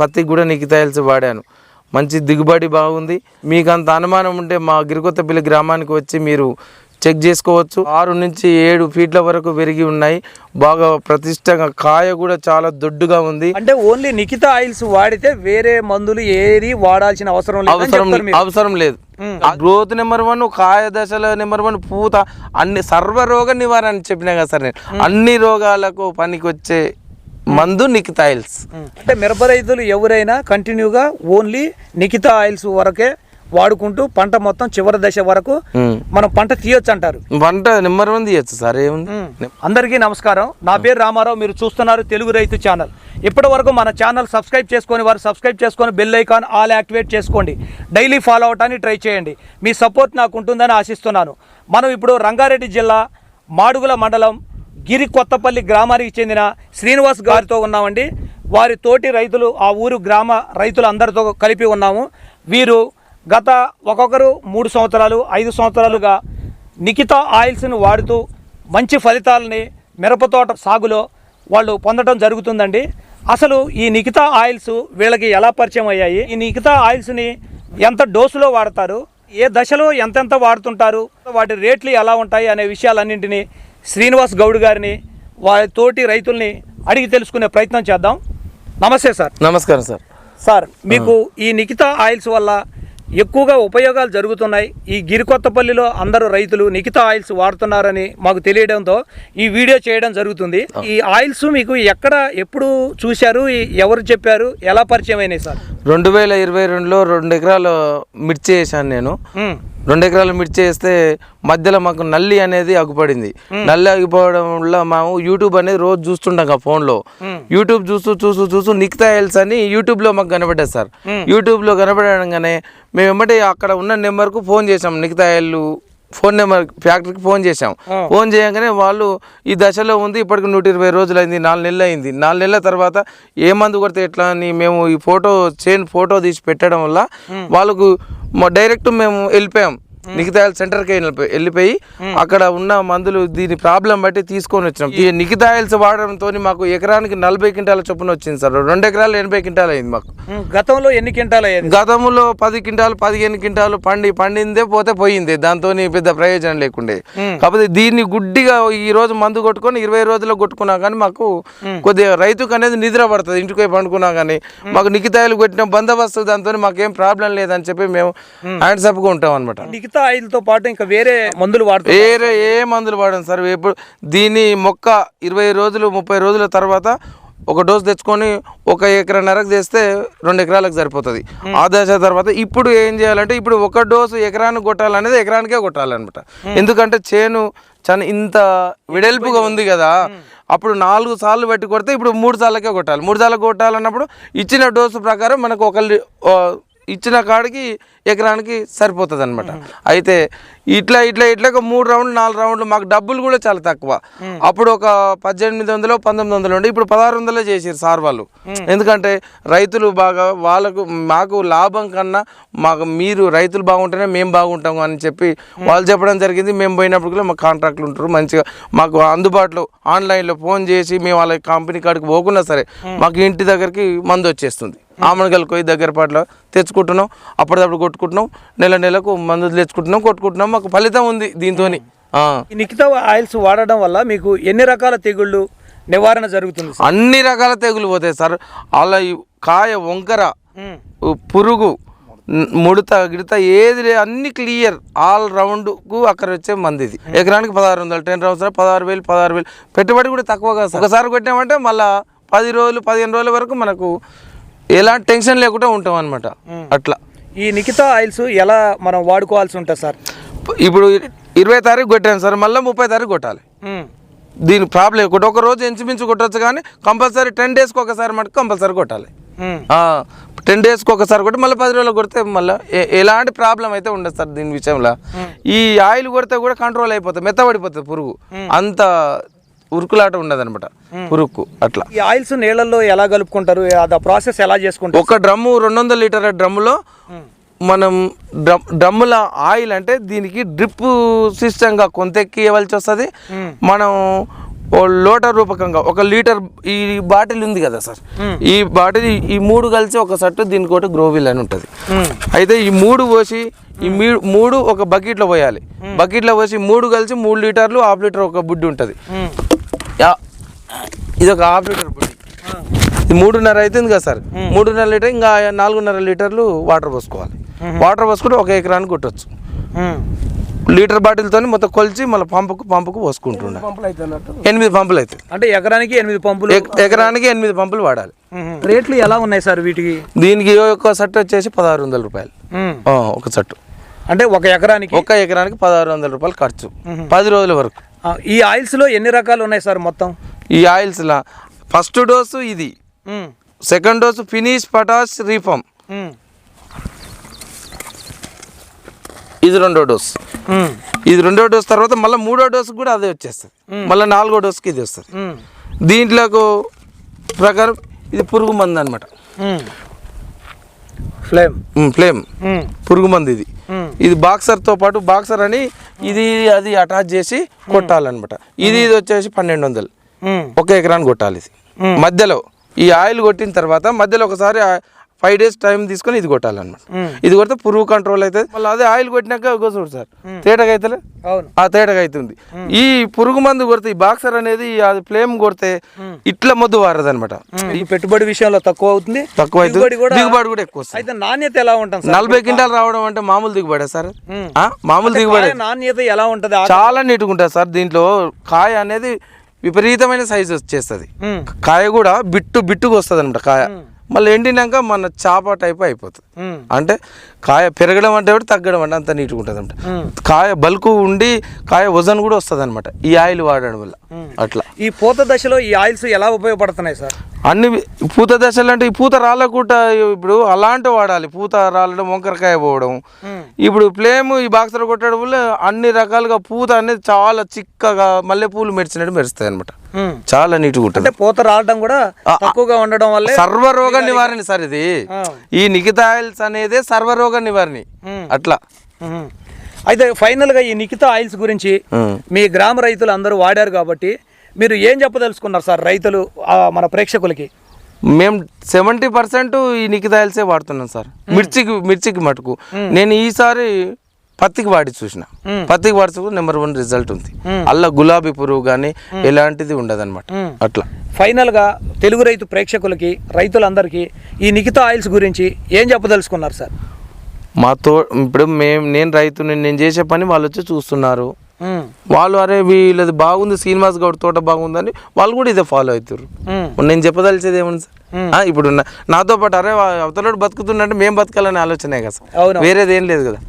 పత్తికి కూడా నికితాయిల్స్ వాడాను. మంచి దిగుబడి బాగుంది. మీకు అంత అనుమానం ఉంటే మా గిరికొత్తపల్లి గ్రామానికి వచ్చి మీరు చెక్ చేసుకోవచ్చు. ఆరు నుంచి ఏడు ఫీట్ల వరకు పెరిగి ఉన్నాయి. బాగా ప్రతిష్టంగా కాయ కూడా చాలా దొడ్డుగా ఉంది. అంటే ఓన్లీ నిఖిత ఆయిల్స్ వాడితే వేరే మందులు ఏది వాడాల్సిన అవసరం అవసరం. అవసరం లేదు. గ్రోత్ నెంబర్ వన్ కాయ దశలో నెంబర్ వన్ పూత అన్ని సర్వరోగ నివారణ అని చెప్పినా కదా సార్ నేను. అన్ని రోగాలకు పనికొచ్చే మందు నికితాయిల్స్ అంటే మిరప రైతులు ఎవరైనా కంటిన్యూగా ఓన్లీ నిఖిత ఆయిల్స్ వరకే వాడుకుంటూ పంట మొత్తం చివరి దశ వరకు మనం పంట తీయొచ్చు అంటారు వంట నెంబర్ వన్ తీయచ్చు సార్ ఏముంది? అందరికీ నమస్కారం. నా పేరు రామారావు మీరు చూస్తున్నారు తెలుగు రైతు ఛానల్. ఇప్పటి వరకు మన ఛానల్ సబ్స్క్రైబ్ చేసుకొని వారు సబ్స్క్రైబ్ చేసుకొని బెల్ ఐకాన్ ఆల్ యాక్టివేట్ చేసుకోండి. డైలీ ఫాలో అవటానికి ట్రై చేయండి. మీ సపోర్ట్ నాకు ఉంటుందని ఆశిస్తున్నాను. మనం ఇప్పుడు రంగారెడ్డి జిల్లా మాడుగుల మండలం గిరి కొత్తపల్లి గ్రామానికి చెందిన శ్రీనివాస్ గారితో ఉన్నామండి. వారి తోటి రైతులు ఆ ఊరు గ్రామ రైతులందరితో కలిపి ఉన్నాము. వీరు గత ఒక్కొక్కరు మూడు సంవత్సరాలు ఐదు సంవత్సరాలుగా నిఖిత ఆయిల్స్ని వాడుతూ మంచి ఫలితాలని మిరపతోట సాగులో వాళ్ళు పొందడం జరుగుతుందండి. అసలు ఈ నిఖిత ఆయిల్స్ వీళ్ళకి ఎలా పరిచయం అయ్యాయి? ఈ నిఖిత ఆయిల్స్ని ఎంత డోసులో వాడతారు? ఏ దశలో ఎంతెంత వాడుతుంటారు? వాటి రేట్లు ఎలా ఉంటాయి? అనే విషయాలన్నింటినీ శ్రీనివాస్ గౌడ్ గారిని వారి తోటి రైతుల్ని అడిగి తెలుసుకునే ప్రయత్నం చేద్దాం. నమస్తే సార్. నమస్కారం సార్. సార్ మీకు ఈ నిఖితా ఆయిల్స్ వల్ల ఎక్కువగా ఉపయోగాలు జరుగుతున్నాయి. ఈ గిరికొత్తపల్లిలో అందరూ రైతులు నిఖితా ఆయిల్స్ వాడుతున్నారని మాకు తెలియడంతో ఈ వీడియో చేయడం జరుగుతుంది. ఈ ఆయిల్స్ మీకు ఎక్కడ ఎప్పుడు చూశారు? ఎవరు చెప్పారు? ఎలా పరిచయం అయినాయి సార్? రెండు వేల ఇరవై రెండులో రెండు ఎకరాలు మిర్చి వేసాను నేను. రెండు ఎకరాలు మిర్చి వేస్తే మధ్యలో మాకు నల్లి అనేది అగుపడింది నల్లి అగిపోవడం వల్ల మేము యూట్యూబ్ అనేది రోజు చూస్తుంటాం ఆ ఫోన్లో. యూట్యూబ్ చూస్తూ చూస్తూ చూస్తూ నిక్తా హెల్స్ అని యూట్యూబ్లో మాకు కనబడ్డది సార్. యూట్యూబ్లో కనబడగానే మేము వెంబడి అక్కడ ఉన్న నెంబర్కు ఫోన్ చేసాం నిక్తా హెల్ ఫోన్ నెంబర్ ఫ్యాక్టరీకి ఫోన్ చేసాం ఫోన్ చేయగానే వాళ్ళు ఈ దశలో ఉంది ఇప్పటికి నూట ఇరవై రోజులు అయింది నాలుగు నెలలు అయింది. నాలుగు నెలల తర్వాత ఏ మందు కొడితే ఎట్లా అని మేము ఈ ఫోటో చైన్ ఫోటో తీసి పెట్టడం వల్ల వాళ్ళకు డైరెక్ట్ మేము వెళ్ళిపోయాం. నిఖితాయిల్ సెంటర్కి వెళ్ళిపోయి వెళ్ళిపోయి అక్కడ ఉన్న మందులు దీని ప్రాబ్లం బట్టి తీసుకొని వచ్చినాం. ఈ నిఖితాయిల్స్ వాడడంతో మాకు ఎకరానికి నలభై క్వింటాల చొప్పున వచ్చింది సార్. రెండు ఎకరాలు ఎనభై క్వింటాలు అయింది మాకు. గతంలో ఎన్ని క్వింటాలు అయ్యేది గతంలో పది క్వింటాలు పదిహేను క్వింటాలు పండి పండిందే పోతే పోయింది. దాంతో పెద్ద ప్రయోజనం లేకుండే. కాకపోతే దీన్ని గుడ్డిగా ఈ రోజు మందు కొట్టుకొని ఇరవై రోజుల్లో కొట్టుకున్నా కానీ మాకు కొద్దిగా రైతుకు అనేది నిద్ర పడుతుంది. ఇంటికి పోయి పండుకున్నా కానీ మాకు నిఖితాయిలు కొట్టిన బందోబస్తు దాంతో మాకేం ప్రాబ్లం లేదని చెప్పి మేము హ్యాండ్స్ అప్గా ఉంటాం అనమాట ఆయిల్తో పాటు ఇంకా వేరే మందులు వాడుతారు వేరే ఏ మందులు వాడడం సార్. ఎప్పుడు దీని మొక్క ఇరవై రోజులు ముప్పై రోజుల తర్వాత ఒక డోస్ తెచ్చుకొని ఒక ఎకరన్నరకు తెస్తే రెండు ఎకరాలకు సరిపోతుంది. ఆ దశ తర్వాత ఇప్పుడు ఏం చేయాలంటే ఇప్పుడు ఒక డోసు ఎకరానికి కొట్టాలనేది ఎకరానికే కొట్టాలన్నమాట. ఎందుకంటే చేను చాలా ఇంత వెడల్పుగా ఉంది కదా అప్పుడు నాలుగు సార్లు పెట్టి కొడితే ఇప్పుడు మూడు సార్లకే కొట్టాలి. మూడు సార్లు కొట్టాలన్నప్పుడు ఇచ్చిన డోసు ప్రకారం మనకు ఒక ఇచ్చిన కాడికి ఎకరానికి సరిపోతుంది అనమాట అయితే ఇట్లా ఇట్లా ఇట్లా ఒక మూడు రౌండ్లు నాలుగు రౌండ్లు మాకు డబ్బులు కూడా చాలా తక్కువ. అప్పుడు ఒక పద్దెనిమిది వందలు పంతొమ్మిది వందలు ఉండే ఇప్పుడు పదహారు వందలే చేసారు సార్ వాళ్ళు. ఎందుకంటే రైతులు బాగా వాళ్ళకు మాకు లాభం కన్నా మాకు మీరు రైతులు బాగుంటేనే మేము బాగుంటాం అని చెప్పి వాళ్ళు చెప్పడం జరిగింది. మేము పోయినప్పుడు కూడా మాకు కాంట్రాక్ట్లు ఉంటారు మంచిగా మాకు అందుబాటులో ఆన్లైన్లో ఫోన్ చేసి మేము వాళ్ళ కంపెనీ కాడికి పోకున్నా సరే మాకు ఇంటి దగ్గరికి మందు వచ్చేస్తుంది. ఆమనగల్ పోయి దగ్గర పాటలో తెచ్చుకుంటున్నాం. అప్పటిదప్పుడు కొట్టుకుంటున్నాం నెల నెలకు మందులు తెచ్చుకుంటున్నాం కొట్టుకుంటున్నాం మాకు ఫలితం ఉంది దీంతో నిఖితా ఆయిల్స్ వాడడం వల్ల మీకు ఎన్ని రకాల తెగుళ్ళు నివారణ జరుగుతుంది అన్ని రకాల తెగులు పోతాయి సార్. అలా కాయ వంకర పురుగు ముడత గిడత ఏది అన్ని క్లియర్ ఆల్ రౌండ్కు అక్కడ వచ్చే మంది ఇది. ఎకరానికి పదహారు వందలు టెన్ రౌండ్స్ పదహారు వేలు పదహారు వేలు. పెట్టుబడి కూడా తక్కువ కదా సార్. ఒకసారి కొట్టామంటే మళ్ళా పది రోజులు పదిహేను రోజుల వరకు మనకు ఎలాంటి టెన్షన్ లేకుండా ఉంటాం అనమాట అట్లా. ఈ నిఖితా ఆయిల్స్ ఎలా మనం వాడుకోవాల్సి ఉంటుంది సార్? ఇప్పుడు ఇరవై తారీఖు కొట్టాను సార్ మళ్ళీ ముప్పై తారీఖు కొట్టాలి. దీని ప్రాబ్లం ఒకటి ఒక రోజు ఇంచుమించు కొట్టవచ్చు కానీ కంపల్సరీ టెన్ డేస్కి ఒకసారి మటుకు కంపల్సరీ కొట్టాలి. టెన్ డేస్కి ఒకసారి కొట్టి మళ్ళీ పది రోజులు కొడితే మళ్ళీ ఎలాంటి ప్రాబ్లం అయితే ఉండదు సార్ దీని విషయంలో. ఈ ఆయిల్ కొడితే కూడా కంట్రోల్ అయిపోతుంది మెత్తబడిపోతుంది పురుగు. అంత ఉరుకులాట ఉండదు అనమాట పురుగుకు అట్లా. ఈ ఆయిల్స్ నీళ్ళల్లో ఎలా కలుపుకుంటారు? అది ప్రాసెస్ ఎలా చేసుకుంటారు? ఒక డ్రమ్ము రెండు వందల లీటర్ డ్రమ్ములో మనం డ్రమ్ డ్రమ్ముల ఆయిల్ అంటే దీనికి డ్రిప్ సిస్టంగా కొంత ఎక్కియవలసి వస్తుంది. మనం లోటర్ రూపకంగా ఒక లీటర్ ఈ బాటిల్ ఉంది కదా సార్? ఈ బాటిల్ ఈ- మూడు కలిసి ఒక సట్టు దీనికి ఒకటి గ్రోవిల్ అని ఉంటుంది. అయితే ఈ మూడు పోసి ఈ మూడు ఒక బకెట్లో పోయాలి. బకెట్లో పోసి మూడు కలిసి మూడు లీటర్లు హాఫ్ లీటర్ ఒక బుడ్డి ఉంటుంది. ఇది ఒక హాఫ్ లీటర్ బుడ్డి ఇది మూడున్నర అవుతుంది కదా సార్. మూడున్నర లీటర్ ఇంకా నాలుగున్నర లీటర్లు వాటర్ పోసుకోవాలి. వాటర్ పోసుకుంటే ఒక ఎకరానికి కొట్టచ్చు. లీటర్ బాటిల్తో మొత్తం కొలిచి మళ్ళీ పంపుకు పంపుకు పోసుకుంటుండే ఎనిమిది పంపులు అవుతాయి అంటే ఎకరానికి ఎనిమిది పంపులు? ఎక- ఎకరానికి ఎనిమిది పంపులు వాడాలి. రేట్లు ఎలా ఉన్నాయి సార్ వీటికి? దీనికి ఒక సట్టు వచ్చేసి పదహారు వందల రూపాయలు. ఒక సట్టు. అంటే ఒక ఎకరానికి? ఒక ఎకరానికి పదహారు వందల రూపాయలు ఖర్చు. పది రోజుల వరకు. ఈ ఆయిల్స్లో ఎన్ని రకాలు ఉన్నాయి సార్ మొత్తం ఈ ఆయిల్స్లా ఫస్ట్ డోసు ఇది. సెకండ్ డోసు ఫినిష్ పటాస్ రీఫామ్. ఇది రెండో డోస్. ఇది రెండో డోస్ తర్వాత మళ్ళీ మూడో డోస్ కూడా అదే వచ్చేస్తుంది మళ్ళీ నాలుగో డోస్కి ఇది వస్తుంది. దీంట్లోకి ప్రకారం ఇది పురుగు మందు అనమాట. ఫ్లేమ్. ఫ్లేమ్. పురుగు మందు ఇది. ఇది బాక్సర్తో పాటు బాక్సర్ అని ఇది అది అటాచ్ చేసి కొట్టాలన్నమాట. ఇది ఇది వచ్చేసి పన్నెండు వందలు. ఒక ఎకరాన్ని కొట్టాలి ఇది. మధ్యలో ఈ ఆయిల్ కొట్టిన తర్వాత మధ్యలో ఒకసారి ఫైవ్ డేస్ టైం తీసుకొని ఇది కొట్టాలన్నమాట. ఇది కొడితే పురుగు కంట్రోల్ అవుతుంది. మళ్ళీ అదే ఆయిల్ కొట్టినాక చూడు సార్. తేటగా అవుతలే ఆ తేటగా అవుతుంది ఈ పురుగు మందు కొడితే ఈ బాక్సర్ అనేది అది ఫ్లేమ్ కొడితే ఇట్లా మొద్దు వారదనమాట మ్మ్. ఈ పెట్టుబడి విషయంలో తక్కువ అవుతుంది. తక్కువ దిగుబడి అవుతుంది కూడా దిగుబడి కూడా ఎక్కువ అయితే నాణ్యత ఎలా ఉంటుంది నలభై క్వింటాలు రావడం అంటే మామూలు దిగుబడే సార్? మామూలు దిగుబడి. నాణ్యత ఎలా ఉంటుంది? చాలా నీట్గా ఉంటుంది సార్. దీంట్లో కాయ అనేది విపరీతమైన సైజు వచ్చేస్తుంది. కాయ కూడా బిట్టు బిట్టుకు వస్తుంది అనమాట కాయ మళ్ళీ ఎండినాక మన చాప టైప్ అయిపోతుంది. అంటే కాయ పెరగడం అంటే ఒకటి తగ్గడం అంటే అంత నీట్గా ఉంటుంది అనమాట. కాయ బల్కు ఉండి కాయ వజన్ కూడా వస్తుంది అనమాట ఈ ఆయిల్ వాడడం వల్ల. అట్లా. ఈ పూత దశలో ఈ ఆయిల్స్ ఎలా ఉపయోగపడుతున్నాయి సార్? అన్ని పూత దశలు అంటే ఈ పూత రాలకుండా ఇప్పుడు అలాంటి వాడాలి. పూత రాలడం వంకరకాయ పోవడం. ఇప్పుడు ఫ్లేమ్ ఈ బాక్సర్ కొట్టడం వల్ల అన్ని రకాలుగా పూత అనేది చాలా చిక్కగా మల్లెపూలు మెరిచినట్టు మెరుస్తాయి అనమాట. చాలా నీట్గా ఉంటుంది. పూత రావడం కూడా తక్కువగా ఉండడం వల్లే సర్వరోగ నివారణ సార్ ఇది. ఈ నికితా ఆయిల్స్ అనేదే సర్వరోగ నివారణ. మ్మ్. అట్లా. అయితే ఫైనల్గా ఈ నిఖిత ఆయిల్స్ గురించి. మీ గ్రామ రైతులు అందరూ వాడారు కాబట్టి మీరు ఏం చెప్పదలుచుకున్నారు సార్ రైతులు మన ప్రేక్షకులకి? మేము సెవెంటీ పర్సెంట్ ఈ నికితా ఆయిల్సే వాడుతున్నాం సార్. మిర్చికి మిర్చికి మటుకు. నేను ఈసారి పత్తికి వాడి చూసిన. పత్తికి వాడి చూసిన నెంబర్ వన్ రిజల్ట్ ఉంది. అల్ల గులాబీ పురుగు కానీ ఎలాంటిది ఉండదు మ్మ్. అట్లా. ఫైనల్గా తెలుగు రైతు ప్రేక్షకులకి రైతులందరికీ ఈ నిఖిత ఆయిల్స్ గురించి ఏం చెప్పదలుచుకున్నారు సార్? మా తో ఇప్పుడు మేము నేను రైతుని నేను చేసే పని వాళ్ళు వచ్చి చూస్తున్నారు. వాళ్ళు అరే వీళ్ళది బాగుంది శ్రీనివాస్ గౌడ్ తోట బాగుందని వాళ్ళు కూడా ఇదే ఫాలో అవుతారు. నేను చెప్పదలిచేది ఏముంది సార్? ఇప్పుడు నాతో పాటు అరే అవతలోడు బతుకుతుండంటే మేము బతకాలనే ఆలోచనే కదా సార్. వేరేది ఏం లేదు కదా.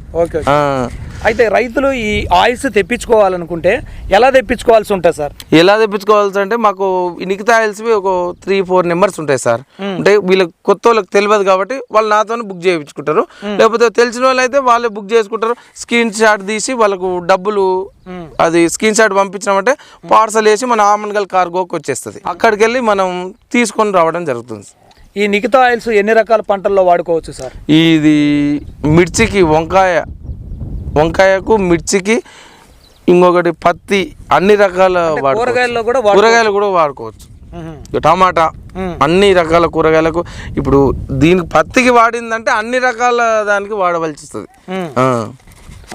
అయితే రైతులు ఈ ఆయిల్స్ తెప్పించుకోవాలనుకుంటే ఎలా తెప్పించుకోవాల్సి ఉంటుంది సార్? ఎలా తెప్పించుకోవాల్సి అంటే మాకు నిఖితా ఆయిల్స్వి ఒక త్రీ ఫోర్ నెంబర్స్ ఉంటాయి సార్. అంటే వీళ్ళకి కొత్త వాళ్ళకి తెలియదు కాబట్టి వాళ్ళు నాతోనే బుక్ చేయించుకుంటారు. లేకపోతే తెలిసిన వాళ్ళు అయితే వాళ్ళే బుక్ చేసుకుంటారు. స్క్రీన్ షాట్ తీసి వాళ్ళకు డబ్బులు అది స్క్రీన్ షాట్ పంపించినామంటే పార్సల్ వేసి మన ఆమన్గల్ కార్గోకి వచ్చేస్తుంది. అక్కడికి వెళ్ళి మనం తీసుకొని రావడం జరుగుతుంది ఈ నిఖిత ఆయిల్స్ ఎన్ని రకాల పంటల్లో వాడుకోవచ్చు సార్? ఇది మిర్చికి వంకాయ వంకాయకు మిర్చికి ఇంకొకటి పత్తి అన్ని రకాల. కూరగాయల్లో కూడా కూరగాయలు కూడా వాడుకోవచ్చు టమాటా. అన్ని రకాల కూరగాయలకు ఇప్పుడు దీనికి పత్తికి వాడిందంటే అన్ని రకాల దానికి వాడవలసి వస్తుంది.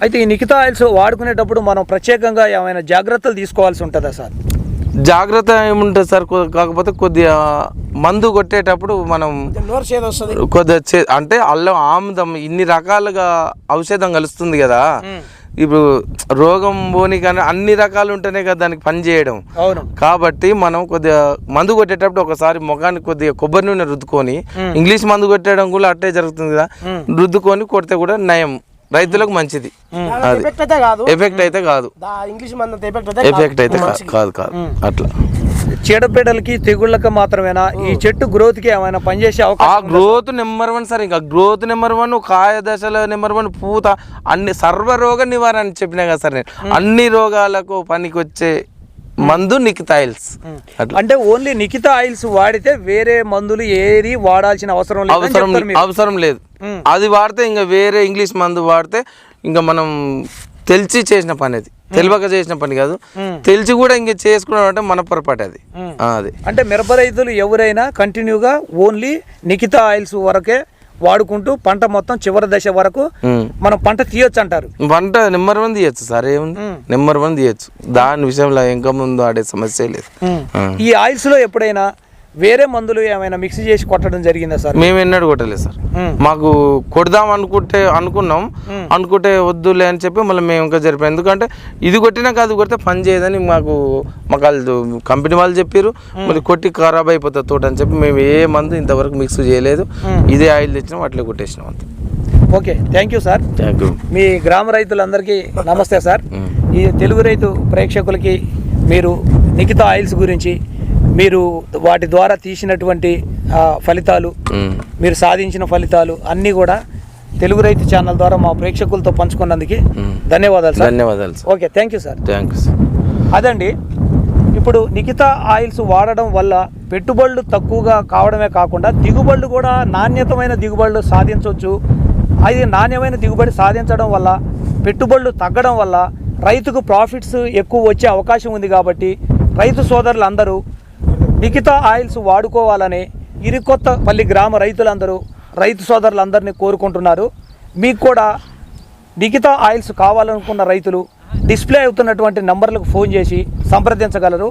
అయితే ఈ నిఖిత ఆయిల్స్ వాడుకునేటప్పుడు మనం ప్రత్యేకంగా ఏమైనా జాగ్రత్తలు తీసుకోవాల్సి ఉంటుందా సార్ జాగ్రత్త ఏముంటుంది సార్? కాకపోతే కొద్దిగా మందు కొట్టేటప్పుడు మనం కొద్దిగా అంటే అల్లం ఆముదం ఇన్ని రకాలుగా ఔషధం కలుస్తుంది కదా. ఇప్పుడు రోగం పోని కానీ అన్ని రకాలు ఉంటేనే కదా దానికి పని చేయడం. కాబట్టి మనం కొద్దిగా మందు కొట్టేటప్పుడు ఒకసారి ముఖానికి కొద్దిగా కొబ్బరి నూనె రుద్దుకొని ఇంగ్లీష్ మందు కొట్టేయడం కూడా అట్టే జరుగుతుంది కదా. రుద్దుకొని కొడితే కూడా నయం. రైతులకు మంచిది. అది. ఎఫెక్ట్ అయితే కాదు. ఎఫెక్ట్ అయితే కాదు. ఇంగ్లీష్ ఎఫెక్ట్ అయితే కాదు. కాదు అట్లా. చీడపీడలకి తెగుళ్ళకి మాత్రమేనా? ఈ చెట్టు గ్రోత్కి ఏమైనా పనిచేసే ఆ గ్రోత్ నెంబర్ వన్ సార్ ఇంకా. గ్రోత్ నెంబర్ వన్ కాయ దశలో నెంబర్ వన్ పూత అన్ని సర్వరోగ నివారణ అని చెప్పినా కదా సార్ నేను. అన్ని రోగాలకు పనికొచ్చే మందు నికితాయిల్స్ అట్లా. అంటే ఓన్లీ నిఖిత ఆయిల్స్ వాడితే వేరే మందులు ఏది వాడాల్సిన అవసరం అవసరం. అవసరం లేదు. అది వాడితే ఇంకా వేరే ఇంగ్లీష్ మందు వాడితే ఇంకా మనం తెలిసి చేసిన పని అది. తెలియక చేసిన పని కాదు. తెలిసి కూడా ఇంక చేసుకున్నాం అంటే మన పొరపాటు అది. అది. అంటే మిరప రైతులు ఎవరైనా కంటిన్యూగా ఓన్లీ నిఖితా ఆయిల్స్ వరకే వాడుకుంటూ పంట మొత్తం చివరి దశ వరకు. మనం పంట తీయొచ్చు అంటారు. వంట నెంబర్ వన్ తీయచ్చు సార్ ఏముంది? నెంబర్ వన్ తీయచ్చు. దాని విషయంలో ఇంకా ముందు ఆడే సమస్య లేదు. ఈ ఆయిల్స్లో ఎప్పుడైనా వేరే మందులు ఏమైనా మిక్స్ చేసి కొట్టడం జరిగిందా సార్? మేము ఎన్నడూ కొట్టలేదు సార్. మాకు కొడదాం అనుకుంటే అనుకున్నాం. అనుకుంటే వద్దులే అని చెప్పి మళ్ళీ మేము ఇంకా జరిపాం. ఎందుకంటే ఇది కొట్టినాక అది కొడితే పని చేయదని మాకు మాకు వాళ్ళు కంపెనీ వాళ్ళు చెప్పారు మళ్ళీ కొట్టి ఖరాబ్ అయిపోతుంది తోట అని చెప్పి మేము ఏ మందు ఇంతవరకు మిక్స్ చేయలేదు. ఇదే ఆయిల్ తెచ్చినాం అట్లే కొట్టేసినాం అంతే. Okay thank you sir. Thank you. మీ గ్రామ రైతులందరికీ నమస్తే సార్. ఈ తెలుగు రైతు ప్రేక్షకులకి మీరు నిఖిత ఆయిల్స్ గురించి మీరు వాటి ద్వారా తీసినటువంటి ఫలితాలు మీరు సాధించిన ఫలితాలు అన్నీ కూడా తెలుగు రైతు ఛానల్ ద్వారా మా ప్రేక్షకులతో పంచుకున్నందుకు ధన్యవాదాలు సార్. ధన్యవాదాలు sir. Okay thank you sir. Thank you sir. అదండి ఇప్పుడు నిఖితా ఆయిల్స్ వాడడం వల్ల పెట్టుబడులు తక్కువగా కావడమే కాకుండా దిగుబడులు కూడా నాణ్యతమైన దిగుబడులు సాధించవచ్చు అది నాణ్యమైన దిగుబడి సాధించడం వల్ల పెట్టుబడులు తగ్గడం వల్ల రైతుకు ప్రాఫిట్స్ ఎక్కువ వచ్చే అవకాశం ఉంది కాబట్టి రైతు సోదరులందరూ మిగతా ఆయిల్స్ వాడుకోవాలని ఇరికొత్తపల్లి గ్రామ రైతులందరూ రైతు సోదరులందరినీ కోరుకుంటున్నారు. మీకు కూడా మిగతా ఆయిల్స్ కావాలనుకున్న రైతులు డిస్ప్లే అవుతున్నటువంటి నంబర్లకు ఫోన్ చేసి సంప్రదించగలరు.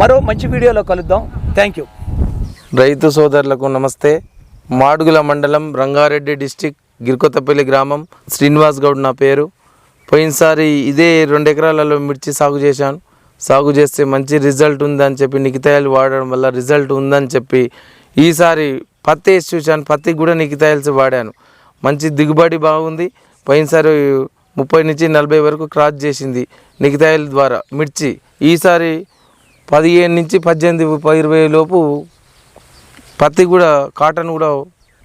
మరో మంచి వీడియోలో కలుద్దాం. Thank you. రైతు సోదరులకు నమస్తే. మాడుగుల మండలం రంగారెడ్డి డిస్టిక్ గిరికొత్తపల్లి గ్రామం శ్రీనివాస్ గౌడ్ నా పేరు. పోయినసారి ఇదే రెండు ఎకరాలలో మిర్చి సాగు చేశాను. సాగు చేస్తే మంచి రిజల్ట్ ఉందని చెప్పి నికితాయలు వాడడం వల్ల రిజల్ట్ ఉందని చెప్పి ఈసారి పత్తి వేసి చూశాను. పత్తికి కూడా నికితాయల్స్ వాడాను. మంచి దిగుబడి బాగుంది. పోయినసారి ముప్పై నుంచి నలభై వరకు క్రాస్ చేసింది నికితాయల ద్వారా మిర్చి. ఈసారి పదిహేను నుంచి పద్దెనిమిది ఇరవై లోపు పత్తి కూడా కాటన్ కూడా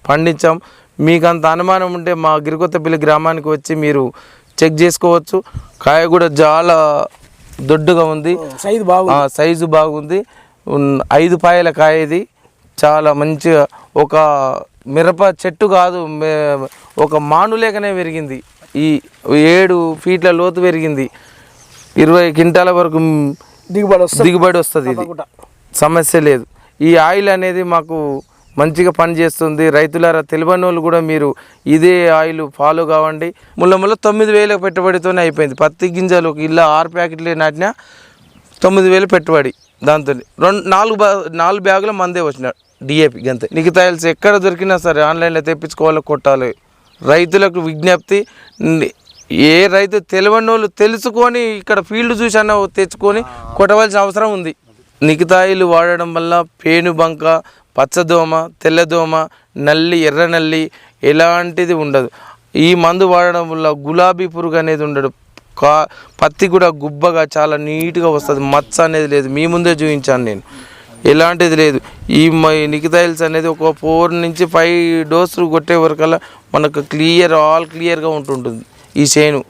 పండించాం. మీకు అంత అనుమానం ఉంటే మా గిరికొత్తపల్లి గ్రామానికి వచ్చి మీరు చెక్ చేసుకోవచ్చు. కాయ కూడా చాలా దొడ్డుగా ఉంది. సైజు ఆ, సైజు బాగుంది. ఐదు పాయల కాయ ఇది చాలా మంచిగా ఒక మిరప చెట్టు కాదు ఒక మానులేకనే పెరిగింది. ఈ ఏడు ఫీట్ల లోతు పెరిగింది. ఇరవై క్వింటాల వరకు దిగుబడి దిగుబడి వస్తుంది ఇది. సమస్య లేదు. ఈ ఆయిల్ అనేది మాకు మంచిగా పనిచేస్తుంది రైతులారా తెలియని వాళ్ళు కూడా మీరు ఇదే ఆయిల్ ఫాలో కావండి. ముళ్ళ ముళ్ళ తొమ్మిది వేల పెట్టుబడితోనే అయిపోయింది. పత్తి గింజలు ఒక ఇల్లు ఆరు ప్యాకెట్లు నాటినా తొమ్మిది వేలు పెట్టుబడి దాంతో. రెండు నాలుగు బా నాలుగు బ్యాగులు మందే వచ్చిన డిఏపి గంతే. నిఖితాయిల్స్ ఎక్కడ దొరికినా సరే ఆన్లైన్లో తెప్పించుకోవాలి కొట్టాలి. రైతులకు విజ్ఞప్తి ఏ రైతు తెలియని వాళ్ళు తెలుసుకొని ఇక్కడ ఫీల్డ్ చూసి అన్న తెచ్చుకొని కొట్టవలసిన అవసరం ఉంది. నిఖితాయిలు వాడడం వల్ల పేనుబంక పచ్చదోమ తెల్లదోమ నల్లి ఎర్ర నల్లి ఎలాంటిది ఉండదు. ఈ మందు వాడడం వల్ల గులాబీ పురుగు అనేది ఉండడు. కా పత్తి కూడా గుబ్బగా చాలా నీట్గా వస్తుంది. మచ్చ అనేది లేదు. మీ ముందే చూపించాను నేను. ఎలాంటిది లేదు. ఈ నికితాయిల్స్ అనేది ఒక ఫోర్ నుంచి ఫైవ్ డోసులు కొట్టే వరకల్లా మనకు క్లియర్ ఆల్ క్లియర్గా ఉంటుంటుంది ఈ చేను.